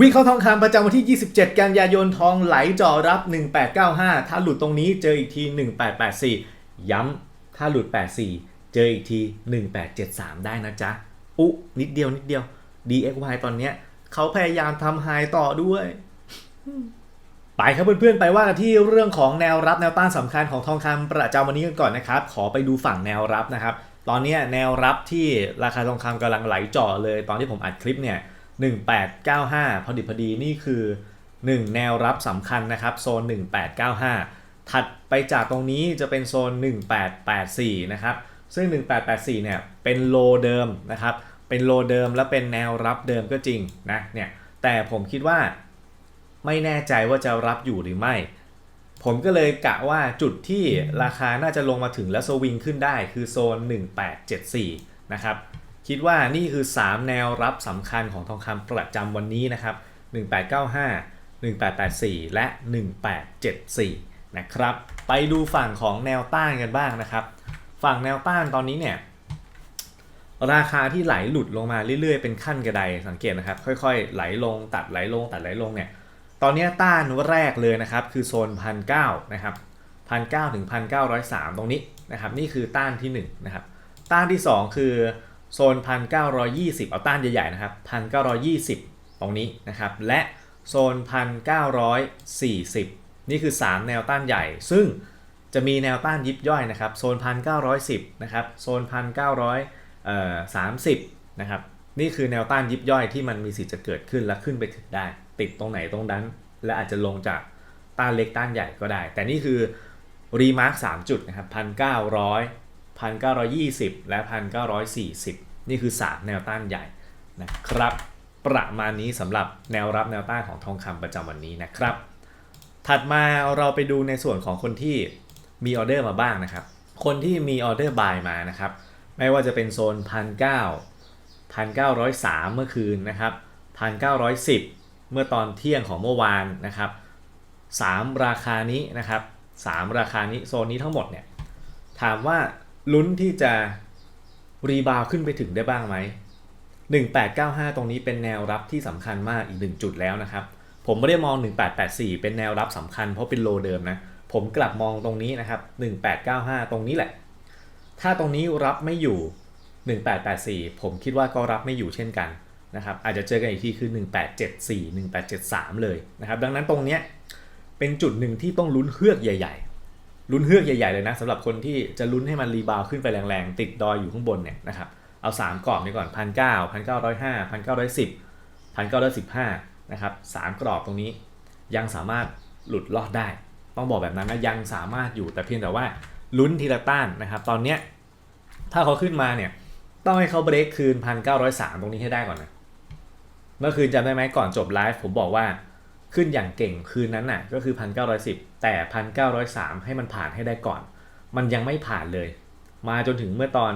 วิเคราทองคำประจำวันที่ 27 กันยายนทองไหลจ่อรับ 1895 ถ้าหลุดตรงนี้เจออีกที 1884 ย้ำถ้าหลุด 84 เจออีกที 1873 ได้นะจ๊ะ อุ๊ นิดเดียวนิดเดียว DXY ตอนเนี้ยเขาพยายามทำไฮต่อด้วย ไปครับเพื่อนๆ ไปว่ากันที่เรื่องของแนวรับแนวต้านสำคัญของทองคำประจำวันนี้กันก่อนนะครับ ขอไปดูฝั่งแนวรับนะครับ ตอนนี้แนวรับที่ราคาทองคำกำลังไหลจ่อเลย ตอนที่ผมอัดคลิปเนี่ย 1895 พอดิบพอดีนี่คือ 1 แนวรับสำคัญนะครับ โซน 1895 ถัดไปจากตรงนี้จะเป็นโซน 1884 นะครับ ซึ่ง 1884 เนี่ย เป็นโลเดิมนะครับ เป็นโลเดิมและเป็นแนวรับเดิมก็จริงนะ เนี่ย แต่ผมคิดว่าไม่แน่ใจว่าจะรับอยู่หรือไม่ ผมก็เลยกะว่าจุดที่ราคาน่าจะลงมาถึงแล้วสวิงขึ้นได้คือโซน 1874 นะครับ คิดว่านี่คือ 3 แนวรับสำคัญของทองคำประจำวันนี้นะครับ 1895 1884 และ 1874 นะครับ ไปดูฝั่งของแนวต้านกันบ้างนะครับ ฝั่งแนวต้านตอนนี้เนี่ย ราคาที่ไหลหลุดลงมาเรื่อยๆ เป็นขั้นกระไดสังเกตนะครับ ค่อยๆ ไหลลงตัดไหลลงตัดไหลลงเนี่ย ตอนนี้ต้านแรกเลยนะครับ คือโซนพันเนะครับพันเถึงพันเตรงนี้นะครับ นี่คือต้านที่1นนะครับ ต้านที่ 2 คือ โซนพันเเอาต้านใหญ่ๆนะครับพันเตรงนี้นะครับ และโซนพันเนี่คือ 3 แนวต้านใหญ่ ซึ่งจะมีแนวต้านยิบย่อยนะครับ โซนพันเนะครับ โซนพันเเอ่อ30 นะครับ นี่คือแนวต้านยิบย่อยที่มันมีสิทธิ์จะเกิดขึ้นและขึ้นไปถึงได้ ติดตรงไหนตรงนั้น และอาจจะลงจากต้านเล็กต้านใหญ่ก็ได้ แต่นี่คือรีมาร์ค3จุดนะครับ1,900 1,920 และ 1,940 นี่คือ 3 แนวต้านใหญ่นะครับ ประมาณนี้สำหรับแนวรับแนวต้านของทองคำประจำวันนี้นะครับ ถัดมาเราไปดูในส่วนของคนที่มีออเดอร์มาบ้างนะครับ คนที่มีออเดอร์บายมานะครับ ไม่ว่าจะเป็นโซน 1,900 1,903 เมื่อคืนนะครับ 1,910 เมื่อตอนเที่ยงของเมื่อวานนะครับ 3 ราคานี้นะครับ 3 ราคานี้โซนนี้ทั้งหมดเนี่ยถามว่า ลุ้นที่จะรีบาวขึ้นไปถึงได้บ้างไหม 1895 ตรงนี้เป็นแนวรับที่สำคัญมากอีกหนึ่งจุดแล้วนะครับ ผมไม่ได้มอง 1884 เป็นแนวรับสำคัญเพราะเป็นโลเดิมนะ ผมกลับมองตรงนี้นะครับ 1895 ตรงนี้แหละ ถ้าตรงนี้รับไม่อยู่ 1884 ผมคิดว่าก็รับไม่อยู่เช่นกันนะครับ อาจจะเจอกันอีกทีคือ 1874 1873 เลยนะครับ ดังนั้นตรงเนี้ยเป็นจุดหนึ่งที่ต้องลุ้นเฮือกใหญ่ ๆ ลุ้นเฮือกใหญ่ๆเลยนะสำหรับคนที่จะลุ้นให้มันรีบาวขึ้นไปแรงๆ ติดดอยอยู่ข้างบนเนี่ยนะครับเอา 3 กรอบนี้ก่อน1 9 0 0 1,905 1,910 1,915นะครับ3กรอบตรงนี้ยังสามารถหลุดรอดได้ ต้องบอกแบบนั้นนะยังสามารถอยู่แต่เพียงแต่ว่าลุ้นทีละต้านนะครับ ตอนเนี้ยถ้าเขาขึ้นมาเนี่ยต้องให้เขาเบรกคืน1,903ตรงนี้ให้ได้ก่อนนะเมื่อคืนจำได้ไหมก่อนจบไลฟ์ผมบอกว่า ขึ้นอย่างเก่งคืนนั้นน่ะก็คือ 1,910 แต่ 1,903 ให้มันผ่านให้ได้ก่อน มันยังไม่ผ่านเลย มาจนถึงเมื่อตอน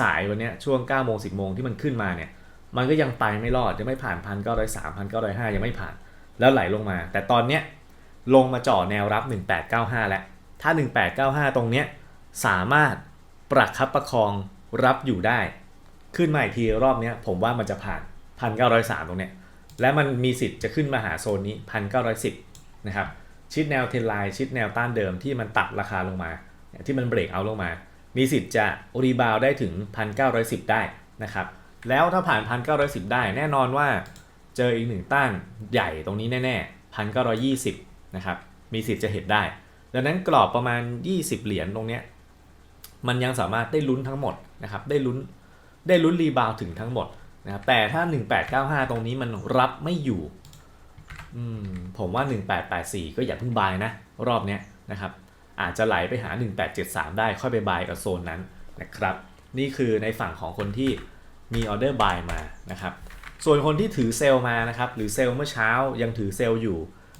สายๆวันนี้ช่วง9โมง10โมงที่มันขึ้นมาเนี่ยมันก็ยังไปไม่รอดยังไม่ผ่าน 1,903 1,905 ยังไม่ผ่าน แล้วไหลลงมา แต่ตอนเนี้ยลงมาจ่อแนวรับ 1895 แล้ว ถ้า 1895 ตรงเนี้ยสามารถประคับประคองรับอยู่ได้ ขึ้นมาอีกทีรอบนี้ผมว่ามันจะผ่าน 1,903 ตรงเนี้ย และมันมีสิทธิ์จะขึ้นมาหาโซนนี้ 1,910 นะครับ ชิดแนวเทนไลน์ชิดแนวต้านเดิมที่มันตัดราคาลงมา ที่มันเบรกเอาลงมา มีสิทธิ์จะรีบาวได้ถึง 1,910 ได้นะครับ แล้วถ้าผ่าน 1,910 ได้แน่นอนว่าเจออีกหนึ่งต้านใหญ่ตรงนี้แน่ๆ 1,920 นะครับ มีสิทธิ์จะเห็นได้ ดังนั้นกรอบประมาณ 20 เหรียญตรงเนี้ยมันยังสามารถได้ลุ้นทั้งหมดนะครับ ได้ลุ้นได้ลุ้นรีบาวถึงทั้งหมด นะครับแต่ถ้า 1895 ตรงนี้มันรับไม่อยู่ผมว่า 1884 ก็อย่าเพิ่งบายนะ รอบเนี้ยนะครับ อาจจะไหลไปหา 1873 ได้ค่อยไปบายกับโซนนั้นนะครับ นี่คือในฝั่งของคนที่มีออเดอร์บายมานะครับ ส่วนคนที่ถือเซลล์มานะครับ หรือเซลล์เมื่อเช้ายังถือเซลล์อยู่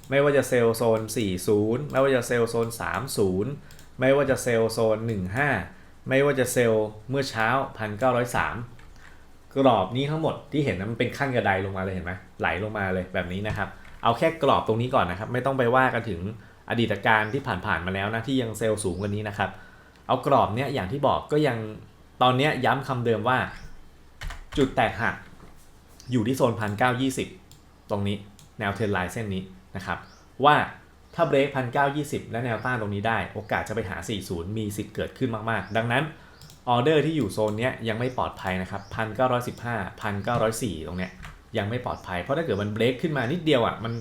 ไม่ว่าจะเซลล์โซน 40 ไม่ว่าจะเซลล์โซน 30 ไม่ว่าจะเซลล์โซน 15 ไม่ว่าจะเซลล์เมื่อเช้า 1,903 กรอบนี้ทั้งหมดที่เห็นนะมันเป็นขั้นกระไดลงมาเลยเห็นไหมไหลลงมาเลยแบบนี้นะครับ เอาแค่กรอบตรงนี้ก่อนนะครับ ไม่ต้องไปว่ากันถึงอดีตการที่ผ่านๆมาแล้วนะที่ยังเซลล์สูงกว่านี้นะครับ เอากรอบเนี้ยอย่างที่บอกก็ยังตอนเนี้ยย้ำคำเดิมว่า จุดแตกหักอยู่ที่โซนพันเก้ายี่สิบตรงนี้แนวเทรนไลน์เส้นนี้นะครับ ว่าถ้าเบรกพันเก้ายี่สิบและแนวต้านตรงนี้ได้ โอกาสจะไปหา 40 มีสิทธิ์เกิดขึ้นมากๆ ดังนั้น ออเดอร์ที่อยู่โซนเนี้ยยังไม่ปลอดภัยนะครับพันเก้าร้อยสิบห้าพันเก้าร้อยสี่ตรงเนี้ยยังไม่ปลอดภัย เพราะถ้าเกิดมันเบรกขึ้นมานิดเดียวอะมัน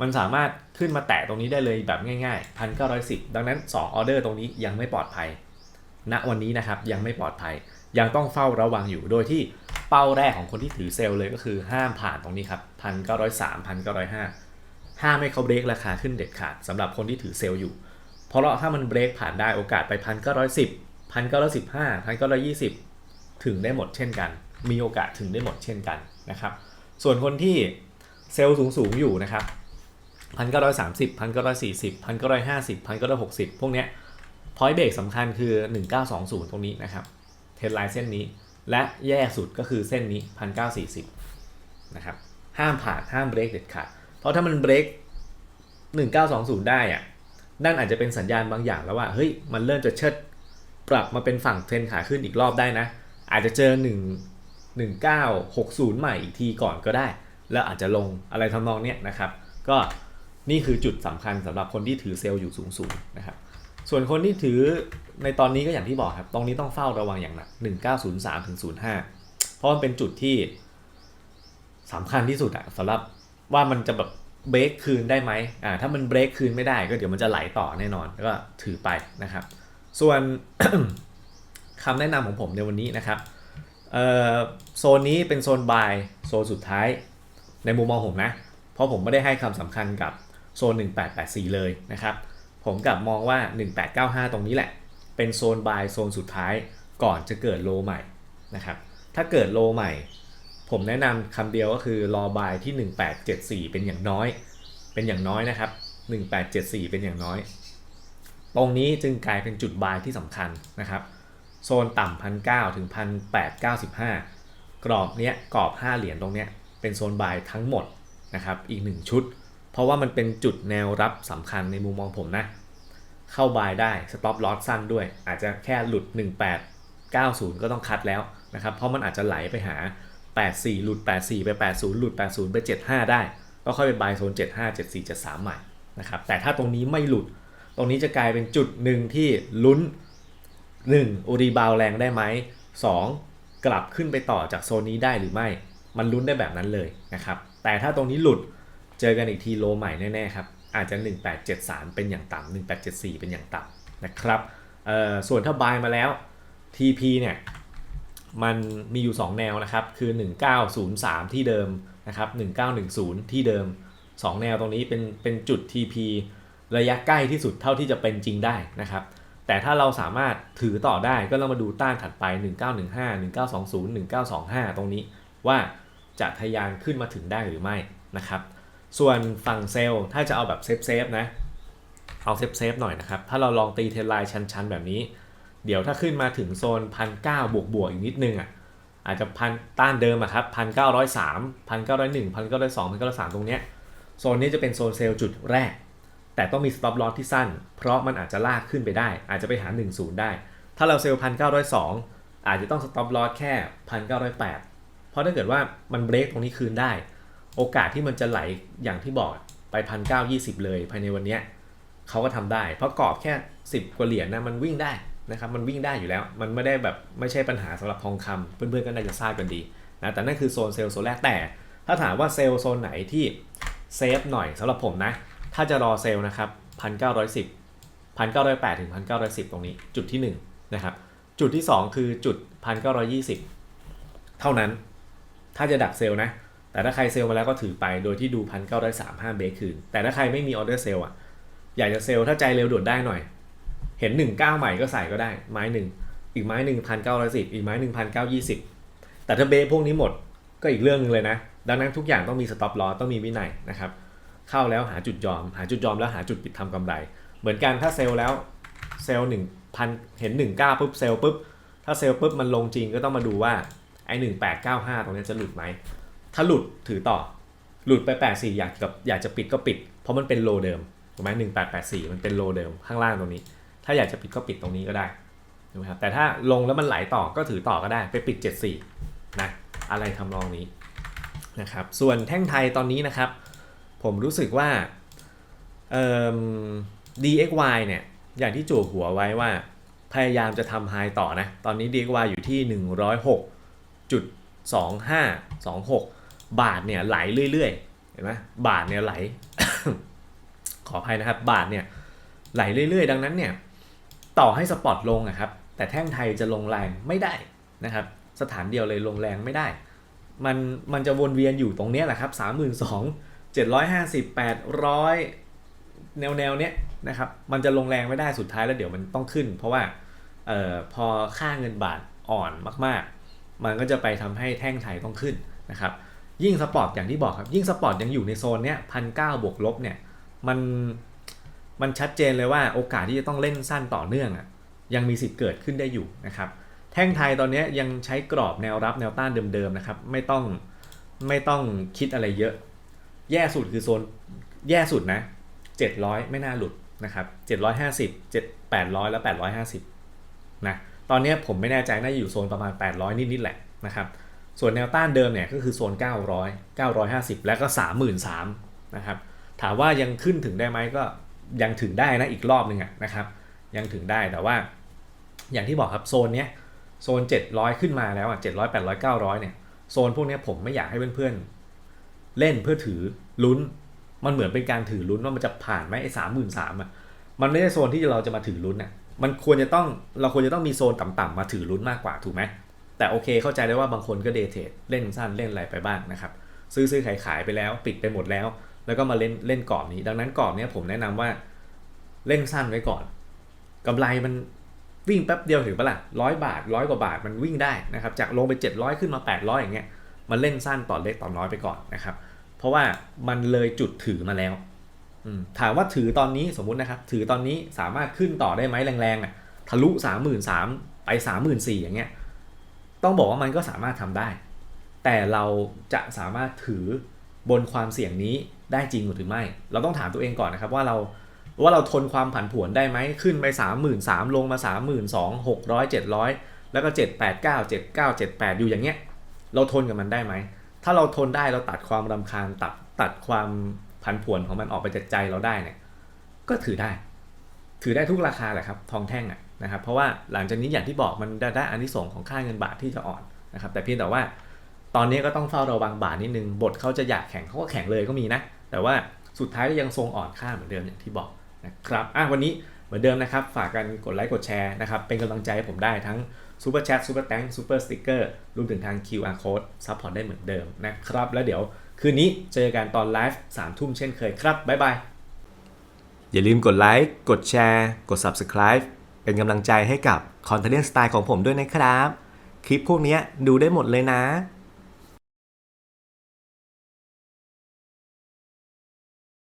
มันสามารถขึ้นมาแตะตรงนี้ได้เลยแบบง่ายๆพันเก้าร้อยสิบดังนั้น2ออเดอร์ตรงนี้ยังไม่ปลอดภัยณวันนี้นะครับยังไม่ปลอดภัย ยังต้องเฝ้าระวังอยู่โดยที่เป้าแรกของคนที่ถือเซลล์เลยก็คือห้ามผ่านตรงนี้ครับพันเก้าร้อยสามพันเก้าร้อยห้าห้ามให้เขาเบรกราคาขึ้นเด็ดขาดสำหรับคนที่ถือเซลล์อยู่ เพราะถ้ามันเบรกผ่านได้โอกาสไปพันเก้าร้อยสิบ พันเก้าร้อยสิบห้าพันเก้าร้อยยี่สิบถึงได้หมดเช่นกัน มีโอกาสถึงได้หมดเช่นกันนะครับ ส่วนคนที่เซลล์สูงสูงๆอยู่นะครับพันเก้าร้อยสามสิบพันเก้าร้อยสี่สิบพันเก้าร้อยห้าสิบพันเก้าร้อยหกสิบพวกเนี้ยพอยต์เบรกสำคัญคือ 1920 ตรงนี้นะครับ เทรนไลน์เส้นนี้ และแย่สุดก็คือเส้นนี้ 1940 นะครับ ห้ามผ่านห้ามเบรกเด็ดขาด เพราะถ้ามันเบรก1920 ได้อะนั่นอาจจะเป็นสัญญาณบางอย่างแล้วว่า เฮ้ย มันเริ่มจะเชิด ปรับมาเป็นฝั่งเทรนขาขึ้นอีกรอบได้นะ อาจจะเจอ 1 1960 ใหม่อีกทีก่อนก็ได้ แล้วอาจจะลงอะไรทำนองเนี้ยนะครับ ก็นี่คือจุดสำคัญสำหรับคนที่ถือเซลล์อยู่สูงๆนะครับส่วนคนที่ถือในตอนนี้ก็อย่างที่บอกครับ ตรงนี้ต้องเฝ้าระวังอย่างหนัก 1903ถึง05 เพราะมันเป็นจุดที่สำคัญที่สุดอะสำหรับว่ามันจะแบบเบรกคืนได้ไหมอ่าถ้ามันเบรกคืนไม่ได้ก็เดี๋ยวมันจะไหลต่อแน่นอนก็ถือไปนะครับ ส่วนคำแนะนำของผมในวันนี้นะครับโซนนี้เป็นโซนบายโซนสุดท้ายในมุมมองผมนะ เพราะผมไม่ได้ให้คำสำคัญกับโซน 1884 เลยนะครับ ผมกลับมองว่า 1895 ตรงนี้แหละ เป็นโซนบายโซนสุดท้ายก่อนจะเกิดโลใหม่นะครับ ถ้าเกิดโลใหม่ ผมแนะนำคำเดียวก็คือรอบายที่ 1874 เป็นอย่างน้อย เป็นอย่างน้อยนะครับ 1874 เป็นอย่างน้อย ตรงนี้จึงกลายเป็นจุดบายที่สำคัญนะครับ โซนต่ำพันเถึงพันแปดเก้าสิบห้ากรอบเนี้ยกรอบ 5 เหรียญตรงเนี้ยเป็นโซนบายทั้งหมดนะครับอีก 1 ชุด เพราะว่ามันเป็นจุดแนวรับสำคัญในมุมมองผมนะ เข้าบายได้สต็อปลอสสั้นด้วย อาจจะแค่หลุด 1890 ก็ต้องคัดแล้วนะครับเพราะมันอาจจะไหลไปหา 84 หลุด 84 ไป 80 หลุด 80 ไป 75 ได้ ก็ค่อยไปบายโซน 75 74 73 ใหม่นะครับแต่ถ้าตรงนี้ไม่หลุด ตรงนี้จะกลายเป็นจุดหนึ่งที่ลุ้น 1. อุรีบาวแรงได้ไหม 2. กลับขึ้นไปต่อจากโซนนี้ได้หรือไม่ มันลุ้นได้แบบนั้นเลยนะครับ แต่ถ้าตรงนี้หลุดเจอกันอีกทีโลใหม่แน่ๆครับ อาจจะ 1873 เป็นอย่างต่ำ1874 เป็นอย่างต่ำนะครับส่วนถ้าบายมาแล้ว TP เนี่ยมันมีอยู่ 2 แนวนะครับ คือ 1903 ที่เดิมนะครับ 1910 ที่เดิม 2 แนวตรงนี้เป็นเป็นจุด TP ระยะใกล้ที่สุดเท่าที่จะเป็นจริงได้นะครับ แต่ถ้าเราสามารถถือต่อได้ก็เรามาดูต้านถัดไป 1915 1920 1925 ตรงนี้ว่าจะทะยานขึ้นมาถึงได้หรือไม่นะครับ ส่วนฝั่งเซลล์ถ้าจะเอาแบบเซฟเซฟๆนะ เอาเซฟเซฟๆหน่อยนะครับ ถ้าเราลองตีเทรนไลน์ชันๆ แบบนี้ เดี๋ยวถ้าขึ้นมาถึงโซนพันเบวกบวกอีกนิดนึงอะอาจจะพันต้านเดิมอะครับพันเก้าร้อยสามพันเก้าร้อยหนึ่งพันเก้าร้อยสองพันเก้าร้อยสามตรงเนี้ยโซนนี้จะเป็นโซนเซลล์จุดแรก แต่ต้องมี stop loss ที่สั้น เพราะมันอาจจะลากขึ้นไปได้ อาจจะไปหา 1 0 ได้ ถ้าเราเซลล์พันเก้าร้อยสองอาจจะต้อง stop loss แค่พันเก้าร้อยแปดเพราะถ้าเกิดว่ามันเบรกตรงนี้คืนได้ โอกาสที่มันจะไหลอย่างที่บอกไปพันเก้ายี่สิบเลยภายในวันเนี้ยเขาก็ทำได้ เพราะกรอบแค่ 10 กว่าเหรียญนะมันวิ่งได้นะครับมันวิ่งได้อยู่แล้ว มันไม่ได้แบบไม่ใช่ปัญหาสำหรับทองคำเพื่อนๆก็น่าจะทราบกันดีนะแต่นั่นคือโซนเซลล์โซนแรกแต่ ถ้าถามว่าเซลล์โซนไหนที่เซฟหน่อยสำหรับผมนะ ถ้าจะรอเซลล์นะครับพันเก้าร้อยสิบพันเก้าร้อยแปดถึงพันเก้าร้อยสิบตรงนี้จุดที่หนึ่งนะครับ จุดที่สองคือจุดพันเก้าร้อยี่สิบเท่านั้น ถ้าจะดักเซลล์นะ แต่ถ้าใครเซลล์มาแล้วก็ถือไปโดยที่ดูพันเก้ามเบรกคืน แต่ถ้าใครไม่มีออเดอร์เซลล์อะอยากจะเซลล์ถ้าใจเร็วด่วนได้หน่อย เห็นหนึ่งเก้าใหม่ก็ใส่ก็ได้ ไม้หนึ่งอีกไม้หนึ่งพันเก้าร้อยสิบอีกไม้หนึ่งพันเก้ายี่สิบแต่ถ้าเบรกพวกนี้หมดก็อีกเรื่องหนึงเลยนะ ดังนั้นทุกอย่างต้องมีสต็อปลอต้องมีวินัยนะครับ เข้าแล้วหาจุดยอม หาจุดยอมแล้วหาจุดปิดทำกำไร เหมือนกันถ้าเซลล์แล้วเซลล์หนึ่งพันเห็นหนึ่งเก้าปุ๊บเซลล์ปุ๊บถ้าเซลล์ปุ๊บมันลงจริงก็ต้องมาดูว่าไอ้หนึ่งแปดเก้าห้าตรงนี้จะหลุดไหมถ้าหลุดถือต่อหลุดไปแปดสี่อยากกับอยากจะปิดก็ปิด เพราะมันเป็นโลเดิมถูกไหมหนึ่งแปดแปดสี่มันเป็นโลเดิมข้างล่างตรงนี้ ถ้าอยากจะปิดก็ปิดตรงนี้ก็ได้ถูกไหมครับแต่ถ้าลงแล้วมันไหลต่อก็ถือต่อก็ได้ไปปิดเจ็ดสี่นะอะไรทำนองนี้นะครับส่วนแท่งไทยตอนนี้นะครับ ผมรู้สึกว่าเอ่อ DXY เนี่ย อย่างที่จู่หัวไว้ว่า พยายามจะทำไฮต่อนะ ตอนนี้ DXY อยู่ที่ 106.2526 บาทเนี่ยไหลเรื่อยๆ เห็นไหมบาทเนี่ยไหล ขออภัยนะครับ บาทเนี่ยไหลเรื่อยๆ ดังนั้นเนี่ย ต่อให้สปอตลงอะครับ แต่แท่งไทยจะลงแรงไม่ได้นะครับ สถานเดียวเลยลงแรงไม่ได้ มันมันจะวนเวียนอยู่ตรงเนี้ยแหละครับ 32 750 800 แนวแนวเนี้ยนะครับมันจะลงแรงไม่ได้สุดท้ายแล้วเดี๋ยวมันต้องขึ้น เพราะว่าเอ่อพอค่าเงินบาทอ่อนมากๆ มันก็จะไปทำให้แท่งไทยต้องขึ้นนะครับยิ่งสปอร์ตอย่างที่บอกครับยิ่งสปอร์ตยังอยู่ในโซนเนี้ยพันเก้าบวกลบเนี่ยมันมันชัดเจนเลยว่าโอกาสที่จะต้องเล่นสั้นต่อเนื่องอะ่ะยังมีสิทธิ์เกิดขึ้นได้อยู่นะครับแท่งไทยตอนเนี้ยยังใช้กรอบแนวรับแนวต้านเดิมๆนะครับไม่ต้องไม่ต้องคิดอะไรเยอะ แย่สุดคือโซนแย่สุดนะ 700 ไม่น่าหลุดนะครับ750 7 800 แล้ว850นะตอนนี้ผมไม่แน่ใจน่าจะอยู่โซนประมาณ 800 นิดๆแหละนะครับส่วนแนวต้านเดิมเนี่ยก็คือโซน 900 950 แล้วก็ 33,000นะครับถามว่ายังขึ้นถึงได้ไหมก็ยังถึงได้นะอีกรอบหนึ่งอะนะครับยังถึงได้แต่ว่า อย่างที่บอกครับโซนเนี้ยโซน 700 ขึ้นมาแล้วอะ700 800 900เนี่ยโซนพวกนี้ผมไม่อยากให้เพื่อนๆ เล่นเพื่อถือลุ้น มันเหมือนเป็นการถือลุ้นว่ามันจะผ่านไหมไอ้สามหมื่นสามอะมันไม่ใช่โซนที่เราจะมาถือลุ้นอะมันควรจะต้องเราควรจะต้องมีโซนต่ำๆมาถือลุ้นมากกว่าถูกไหมแต่โอเคเข้าใจได้ว่าบางคนก็เดทเทรดเล่นสั้นเล่นอะไรไปบ้างนะครับ ซื้อซื้อขายขายไปแล้ว ปิดไปหมดแล้ว แล้วก็มาเล่นเล่นกรอบนี้ ดังนั้นกรอบนี้ผมแนะนำว่าเล่นสั้นไว้ก่อนกำไรมันวิ่งแป๊บเดียวถึงปะล่ะร้อยบาทร้อยกว่าบาทมันวิ่งได้นะครับจากลงไป 700 ขึ้นมา 800 อย่างเงี้ย มันเล่นสั้นต่อเล็กต่อน้อยไปก่อนนะครับ เพราะว่ามันเลยจุดถือมาแล้วถามว่าถือตอนนี้สมมุตินะครับ ถือตอนนี้สามารถขึ้นต่อได้ไหมแรงๆอะทะลุ 33,000ไป 34,000อย่างเงี้ยต้องบอกว่ามันก็สามารถทำได้ แต่เราจะสามารถถือบนความเสี่ยงนี้ได้จริงหรือไม่ เราต้องถามตัวเองก่อนนะครับว่าเราว่าเราทนความผันผวนได้ไหมขึ้นไป 3 3 0 0 0ลงมา 3 2 0 0 0 600 700 แล้วก็ 7 8 9 7 9 7 8 อยู่อย่างเงี้ย เราทนกับมันได้ไหม ถ้าเราทนได้เราตัดความรำคาญตัดตัดความผันผวนของมันออกไปจากใจเราได้เนี่ยก็ถือได้ ถือได้ทุกราคาแหละครับ ทองแท่งอะนะครับ เพราะว่าหลังจากนี้อย่างที่บอกมันได้ได้อานิสงส์ของค่าเงินบาทที่จะอ่อนนะครับ แต่เพียงแต่ว่าตอนนี้ก็ต้องเฝ้าระวังบาทนิดนึง บทเขาจะอยากแข่งเขาก็แข่งเลยก็มีนะ แต่ว่าสุดท้ายก็ยังทรงอ่อนค่าเหมือนเดิมอย่างที่บอกนะครับ อะวันนี้ เหมือนเดิมนะครับ ฝากกันกดไลค์กดแชร์นะครับ เป็นกำลังใจให้ผมได้ทั้ง Super Chat Super Thank Super Sticker รวมถึงทาง QR Code ซัพพอร์ตได้เหมือนเดิมนะครับ แล้วเดี๋ยวคืนนี้เจอกันตอนไลฟ์สามทุ่มเช่นเคยครับบ๊ายบายอย่าลืมกดไลค์กดแชร์กด Subscribe เป็นกำลังใจให้กับคอนเทนต์สไตล์ของผมด้วยนะครับ คลิปพวกนี้ดูได้หมดเลยนะ